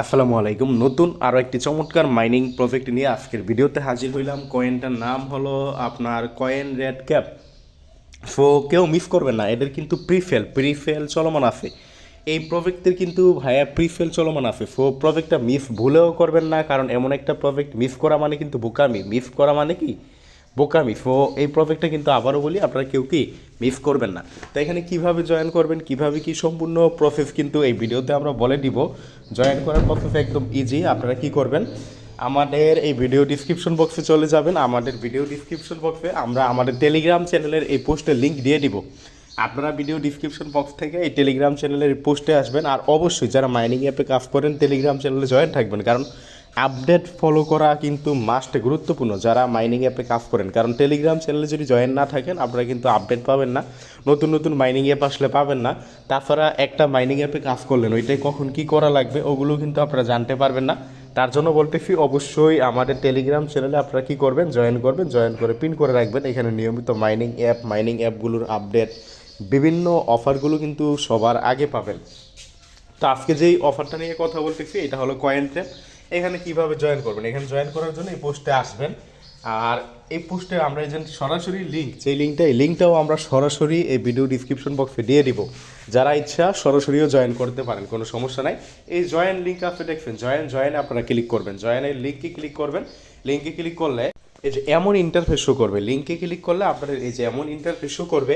আসসালামু আলাইকুম। নতুন আরও একটি চমৎকার মাইনিং প্রজেক্ট নিয়ে আজকের ভিডিওতে হাজির হইলাম। কয়েনটার নাম হলো আপনার কয়েন রেড ক্যাপ সো কেউ মিস করবেন না, এদের কিন্তু প্রিফেল প্রিফেল চলমান আছে। এই প্রজেক্টের কিন্তু ভাইয়া প্রিফেল চলমান আছে। সো প্রজেক্টটা মিস ভুলেও করবেন না, কারণ এমন একটা প্রজেক্ট মিস করা মানে কিন্তু বোকামি। মিস করা মানে কি? বোকামি সো এই প্রজেক্টটা কিন্তু আবারও বলি, আপনারা কেউ কি মিস করবেন না। তো এখানে কীভাবে জয়েন করবেন, কীভাবে কি সম্পূর্ণ প্রসেস কিন্তু এই ভিডিওতে আমরা বলে দিব। জয়েন করার প্রসেস একদম ইজি আপনারা কি করবেন? আমাদের এই ভিডিও ডিসক্রিপশন বক্সে চলে যাবেন। আমাদের ভিডিও ডিসক্রিপশন বক্সে আমরা আমাদের টেলিগ্রাম চ্যানেলের এই পোস্টের লিঙ্ক দিয়ে দিব। আপনারা ভিডিও ডিসক্রিপশন বক্স থেকে এই টেলিগ্রাম চ্যানেলের পোস্টে আসবেন। আর অবশ্যই যারা মাইনিং অ্যাপে কাজ করেন টেলিগ্রাম চ্যানেলে জয়েন থাকবেন। কারণ আপডেট ফলো করা কিন্তু মাস্ট গুরুত্বপূর্ণ। যারা মাইনিং অ্যাপে কাজ করেন, কারণ টেলিগ্রাম চ্যানেলে যদি জয়েন না থাকেন, আপনারা কিন্তু আপডেট পাবেন না। নতুন নতুন মাইনিং অ্যাপ আসলে পাবেন না। তাছাড়া একটা মাইনিং অ্যাপে কাজ করলেন, ওইটাই কখন কি করা লাগবে, ওগুলো কিন্তু আপনারা জানতে পারবেন না। তার জন্য বলতেছি, অবশ্যই আমাদের টেলিগ্রাম চ্যানেলে আপনারা কি করবেন জয়েন করবেন জয়েন করে পিন করে রাখবেন। এখানে নিয়মিত মাইনিং অ্যাপ মাইনিং অ্যাপগুলোর আপডেট বিভিন্ন অফারগুলো কিন্তু সবার আগে পাবেন। তো আজকে যেই অফারটা নিয়ে কথা বলতেছি, এটা হলো কয়েন ট্র্যাপ এখানে কীভাবে জয়েন করবেন? এখানে জয়েন করার জন্য এই পোস্টে আসবেন। আর এই পোস্টে আমরা যে সরাসরি লিঙ্ক যেই লিঙ্কটা এই লিঙ্কটাও আমরা সরাসরি এই ভিডিও ডিসক্রিপশন বক্সে দিয়ে দিব। যারা ইচ্ছা, সরাসরিও জয়েন করতে পারেন, কোনো সমস্যা নাই। এই জয়েন লিঙ্ক আপনি দেখবেন। জয়েন জয়েন আপনারা ক্লিক করবেন। জয়েনের লিঙ্কে ক্লিক করবেন। লিঙ্কে ক্লিক করলে এই যে এমন ইন্টারফেস শো করবে। লিঙ্কে ক্লিক করলে আপনাদের এই যে এমন ইন্টারফেস শো করবে।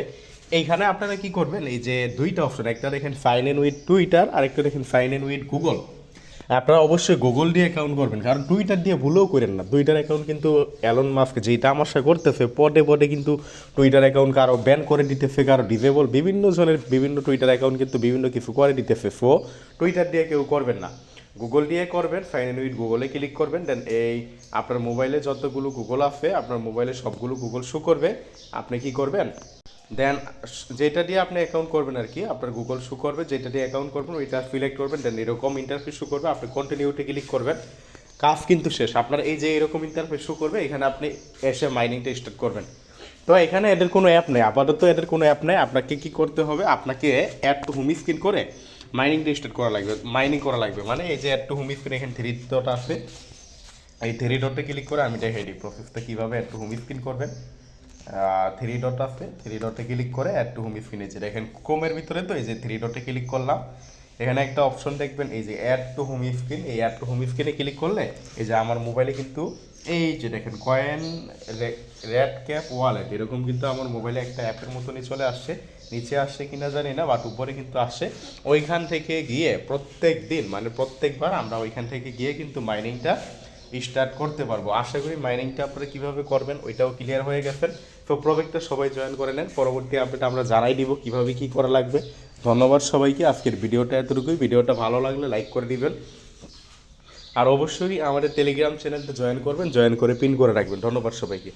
এইখানে আপনারা কি করবেন? এই যে দুইটা অপশন একটা দেখেন সাইন ইন উইথ টুইটার আর একটা দেখেন সাইন ইন উইথ গুগল আপনারা অবশ্যই গুগল দিয়ে অ্যাকাউন্ট করবেন, কারণ টুইটার দিয়ে ভুলেও করেন না। টুইটার অ্যাকাউন্ট কিন্তু অ্যালন মাস্ক যেই তামাশা করতেছে, পদে পদে কিন্তু টুইটার অ্যাকাউন্ট কারও ব্যান করে দিতেছে, কারও ডিজেবল বিভিন্ন জনের বিভিন্ন টুইটার অ্যাকাউন্ট কিন্তু বিভিন্ন কিছু করে দিতেছে। সো টুইটার দিয়ে কেউ করবেন না। গুগল দিয়ে করবেন সাইন ইন উইথ গুগলে ক্লিক করবেন দেন এই আপনার মোবাইলে যতগুলো গুগল আছে, আপনার মোবাইলে সবগুলো গুগল শো করবে। আপনি কি করবেন? দেন যেটা দিয়ে আপনি অ্যাকাউন্ট করবেন আর কি, আপনার গুগল শো করবে, যেটা দিয়ে অ্যাকাউন্ট করবেন, ওইটা সিলেক্ট করবেন দেন এরকম ইন্টারফেস শু করবে, আপনি কন্টিনিউতে ক্লিক করবেন, কাজ কিন্তু শেষ। আপনার এই যে এরকম ইন্টারফেস শু করবে, এখানে আপনি এসে মাইনিংটা স্টার্ট করবেন। তো এখানে এদের কোনো অ্যাপ নেই, আপাতত এদের কোনো অ্যাপ নেই, আপনাকে কি করতে হবে, আপনাকে অ্যাড টু হোম স্ক্রিন করে মাইনিংটা স্টার্ট করা লাগবে মাইনিং করা লাগবে। মানে এই যে অ্যাড টু হোম স্ক্রিন এখানে থ্রি ডট আছে, এই থ্রি ডটে ক্লিক করে আমি দেখাই দিই প্রসেসটা কীভাবে অ্যাড টু হোম স্ক্রিন করবেন। থ্রি ডট আছে। থ্রি ডটে ক্লিক করে অ্যাড টু হোম স্ক্রিনে যে দেখেন ক্রোমের ভিতরে তো, এই যে থ্রি ডটে ক্লিক করলাম। এখানে একটা অপশন দেখবেন, এই যে অ্যাড টু হোম স্ক্রিন এই অ্যাড টু হোম স্ক্রিনে ক্লিক করলে, এই যে আমার মোবাইলে কিন্তু, এই যে দেখেন কয়েন র্যাড ক্যাপ ওয়ালেট এরকম কিন্তু আমার মোবাইলে একটা অ্যাপের মতনই চলে আসছে। নিচে আসছে কিনা জানি না বাট উপরে কিন্তু আসছে। ওইখান থেকে গিয়ে প্রত্যেক দিন মানে প্রত্যেকবার আমরা ওইখান থেকে গিয়ে কিন্তু মাইনিংটা স্টার্ট করতে পারব। আশা করি মাইনিংটা আপনারা কীভাবে করবেন ওইটাও ক্লিয়ার হয়ে গেছেন তো প্রজেক্টটা সবাই জয়েন করে নেন। পরবর্তী আপডেট আমরা জানাই দিব কীভাবে কী করা লাগবে। ধন্যবাদ সবাইকে। আজকের ভিডিওটা এতটুকুই। ভিডিওটা ভালো লাগলে লাইক করে দিবেন। আর অবশ্যই আমাদের টেলিগ্রাম চ্যানেলটা জয়েন করবেন। জয়েন করে পিন করে রাখবেন। ধন্যবাদ সবাইকে।